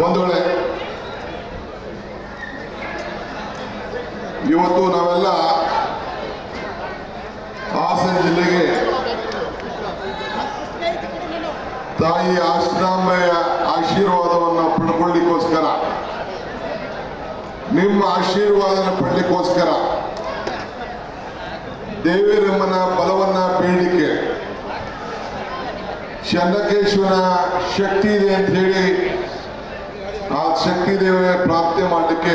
ಬಂಧುಗಳೇ, ಇವತ್ತು ನಾವೆಲ್ಲ ಹಾಸನ ಜಿಲ್ಲೆಗೆ ತಾಯಿ ಆಶ್ರಾಮಯ ಆಶೀರ್ವಾದವನ್ನು ಪಡ್ಕೊಳ್ಳಿಕ್ಕೋಸ್ಕರ, ನಿಮ್ಮ ಆಶೀರ್ವಾದನ ಪಡ್ಲಿಕ್ಕೋಸ್ಕರ, ದೇವಿರಮ್ಮನ ಬಲವನ್ನ ಬೀಳಿಕೆ ಚನ್ನಕೇಶ್ವರ ಶಕ್ತಿ ಇದೆ ಅಂತ ಹೇಳಿ ಆ ಶಕ್ತಿ ದೇವರ ಪ್ರಾರ್ಥನೆ ಮಾಡಲಿಕ್ಕೆ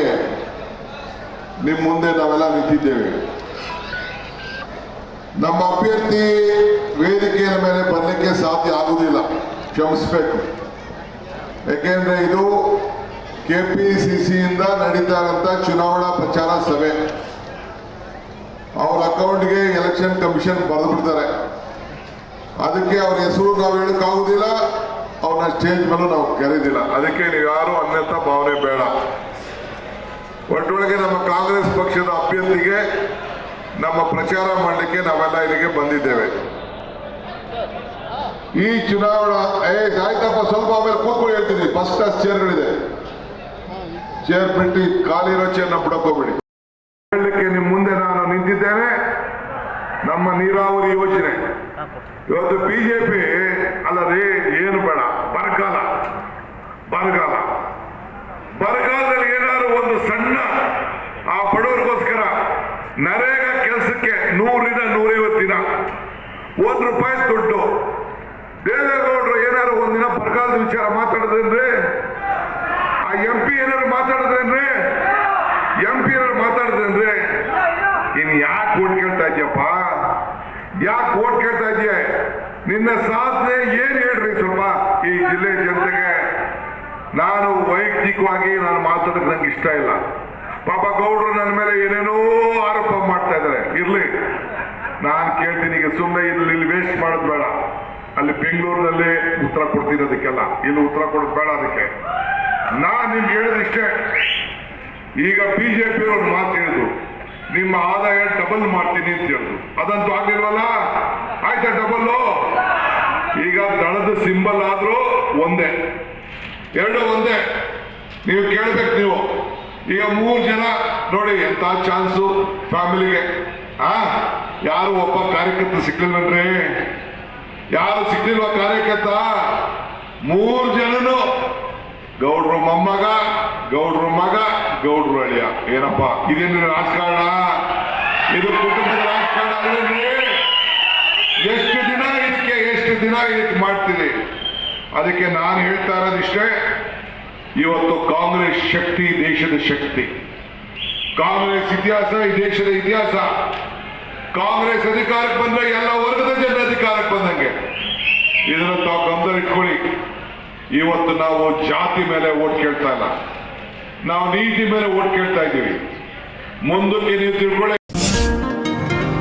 ನಿಮ್ಮ ಮುಂದೆ ನಾವೆಲ್ಲ ನಿಂತಿದ್ದೇವೆ. ನಮ್ಮ ಅಭ್ಯರ್ಥಿ ವೇದಿಕೆಯ ಮೇಲೆ ಬರಲಿಕ್ಕೆ ಸಾಧ್ಯ ಆಗುವುದಿಲ್ಲ ಕ್ಷಮಿಸಬೇಕು. ಯಾಕೆಂದ್ರೆ ಇದು ಕೆ ಪಿ ಸಿ ಸಿಯಿಂದ ನಡೀತಾ ಚುನಾವಣಾ ಪ್ರಚಾರ ಸಭೆ. ಅವ್ರ ಅಕೌಂಟ್ಗೆ ಎಲೆಕ್ಷನ್ ಕಮಿಷನ್ ಬರೆದು ಬಿಡ್ತಾರೆ. ಅದಕ್ಕೆ ಅವ್ರ ಹೆಸರು ನಾವು ಹೇಳಕ್ಕಾಗುದಿಲ್ಲ ಅವ್ರನ್ನ ಸ್ಟೇಜ್ ಮೇಲೂ ನಾವು ಕರೀದಿಲ್ಲ. ಅದಕ್ಕೆ ನೀವು ಯಾರು ಅನ್ಯತಾ ಭಾವನೆ ಬೇಡ. ಒಟ್ಟೊಳಗೆ ನಮ್ಮ ಕಾಂಗ್ರೆಸ್ ಪಕ್ಷದ ಅಭ್ಯರ್ಥಿಗೆ ನಮ್ಮ ಪ್ರಚಾರ ಮಾಡಲಿಕ್ಕೆ ನಾವೆಲ್ಲ ಇಲ್ಲಿಗೆ ಬಂದಿದ್ದೇವೆ. ಈ ಚುನಾವಣಾ, ಏ ಆಯ್ತಪ್ಪ ಸ್ವಲ್ಪ ಆಮೇಲೆ ಕೂತ್ಕೊಂಡು ಹೇಳ್ತೀನಿ. ಫಸ್ಟ್ ಕ್ಲಾಸ್ ಚೇರ್ಗಳಿದೆ ಚೇರ್ ಬಿಟ್ಟು ಖಾಲಿ ಇರೋ ಚೇರ್ನ ಬಿಡಕ್ ಹೋಗ್ಬೇಡಿ. ಹೇಳಲಿಕ್ಕೆ ನಿಮ್ಮ ಮುಂದೆ ನಾನು ನಿಂತಿದ್ದೇನೆ. ನಮ್ಮ ನೀರಾವರಿ ಯೋಜನೆ. ಇವತ್ತು ಬಿಜೆಪಿ ಅಲ್ಲ ರೀ ಏನು ಬೇಡ. ಬರಗಾಲ. ಬರಗಾಲ. ಬರಗಾಲದಲ್ಲಿ ಏನಾದ್ರು ಒಂದು ಸಣ್ಣ ಆ ಬಡವರಿಗೋಸ್ಕರ ನರೇಗಾ ಕೆಲಸಕ್ಕೆ ನೂರಿನ ನೂರೈವತ್ತು ದಿನ, ಒಂದು ರೂಪಾಯಿ ದುಡ್ಡು. ದೇವೇಗೌಡರು ಏನಾದ್ರು ಒಂದಿನ ಬರಗಾಲದ ವಿಚಾರ ಮಾತಾಡಿದ್ರೇನ್ರಿ ಆ ಎಂ ಪಿ ಏನಾದ್ರು ಮಾತಾಡಿದ್ರೇನ್ರಿ ಎಂ ಪಿ ಏನಾದ್ರು ಮಾತಾಡಿದ್ರೇನ್ರಿ ಇನ್ ಯಾಕೆ ಓಟ್ ಕೇಳ್ತಾ ಇದೆಯಪ್ಪ? ಯಾಕೆ ಓಟ್ ಕೇಳ್ತಾ ಇದೆಯೇ? ನಿನ್ನ ಸಾಧನೆ ಏನ್ ಹೇಳ್ರಿ ಸ್ವಲ್ಪ ಈ ಜಿಲ್ಲೆ ಜನತೆಗೆ ನಾನು ವೈಯಕ್ತಿಕವಾಗಿ ನಾನು ಮಾತಾಡೋಕೆ ನಂಗೆ ಇಷ್ಟ ಇಲ್ಲ. ಪಾಪ ಗೌಡ್ರು ನನ್ನ ಮೇಲೆ ಏನೇನೋ ಆರೋಪ ಮಾಡ್ತಾ ಇದ್ದಾರೆ. ಇರ್ಲಿ, ನಾನು ಕೇಳ್ತೀನಿ, ಈಗ ಸುಮ್ಮನೆ ಇಲ್ಲಿ ಇಲ್ಲಿ ವೇಸ್ಟ್ ಮಾಡೋದು ಬೇಡ. ಅಲ್ಲಿ ಬೆಂಗಳೂರಿನಲ್ಲಿ ಉತ್ತರ ಕೊಡ್ತೀನಿ ಅದಕ್ಕೆಲ್ಲ ಇಲ್ಲಿ ಉತ್ತರ ಕೊಡೋದು ಬೇಡ ಅದಕ್ಕೆ. ನಾನು ನಿಮ್ಗೆ ಹೇಳಿದಿಷ್ಟೇ ಈಗ ಬಿಜೆಪಿ ಅವ್ರು ಮಾತು ಹೇಳಿದ್ರು. ನಿಮ್ಮ ಆದಾಯ ಡಬಲ್ ಮಾಡ್ತೀನಿ ಅಂತ ಹೇಳಿದ್ರು. ಅದಂತೂ ಆಗಿಲ್ವಲ್ಲ ಆಯ್ತಾ ಡಬಲ್ಲು ಈಗ ದಳದ ಸಿಂಬಲ್ ಆದ್ರೂ ಒಂದೇ. ಎರಡು ಒಂದೇ. ನೀವು ಕೇಳಬೇಕು ನೀವು. ಈಗ ಮೂರು ಜನ ನೋಡಿ ಎಂಥ ಚಾನ್ಸು ಫ್ಯಾಮಿಲಿಗೆ. ಆ, ಯಾರು ಒಬ್ಬ ಕಾರ್ಯಕರ್ತ ಸಿಕ್ಲಿಲ್ವನ್ರಿ? ಯಾರು ಸಿಕ್ಲಿಲ್ವ ಕಾರ್ಯಕರ್ತ? ಮೂರು ಜನನು. ಗೌಡ್ರು ಮೊಮ್ಮಗ, ಗೌಡ್ರು ಮಗ, ಗೌಡ್ರು ಅಳಿಯ. ಏನಪ್ಪ ಇದೇನು ರಾಜಕಾರಣ? ಇದು ಕುಟುಂಬದ ರಾಜಕಾರಣ ಎಷ್ಟು ದಿನ ಇದಕ್ಕೆ, ಎಷ್ಟು ದಿನ ಇದಕ್ಕೆ ಮಾಡ್ತೀರಿ? ಅದಕ್ಕೆ ನಾನು ಹೇಳ್ತಾ ಇರೋದಿಷ್ಟೇ ಇವತ್ತು ಕಾಂಗ್ರೆಸ್ ಶಕ್ತಿ ದೇಶದ ಶಕ್ತಿ. ಕಾಂಗ್ರೆಸ್ ಇತಿಹಾಸ ಈ ದೇಶದ ಇತಿಹಾಸ. ಕಾಂಗ್ರೆಸ್ ಅಧಿಕಾರಕ್ಕೆ ಬಂದ್ರೆ ಎಲ್ಲ ವರ್ಗದ ಜನ ಅಧಿಕಾರಕ್ಕೆ ಬಂದಂಗೆ. ಇದನ್ನ ತಾವು ಗಮನ ಇಟ್ಕೊಳ್ಳಿ. ಇವತ್ತು ನಾವು ಜಾತಿ ಮೇಲೆ ಓಟ್ ಕೇಳ್ತಾ ಇಲ್ಲ. ನಾವು ನೀತಿ ಮೇಲೆ ಓಟ್ ಕೇಳ್ತಾ ಇದ್ದೀವಿ. ಮುಂದಕ್ಕೆ ನೀವು ತಿಳ್ಕೊಳ್ಳಿ.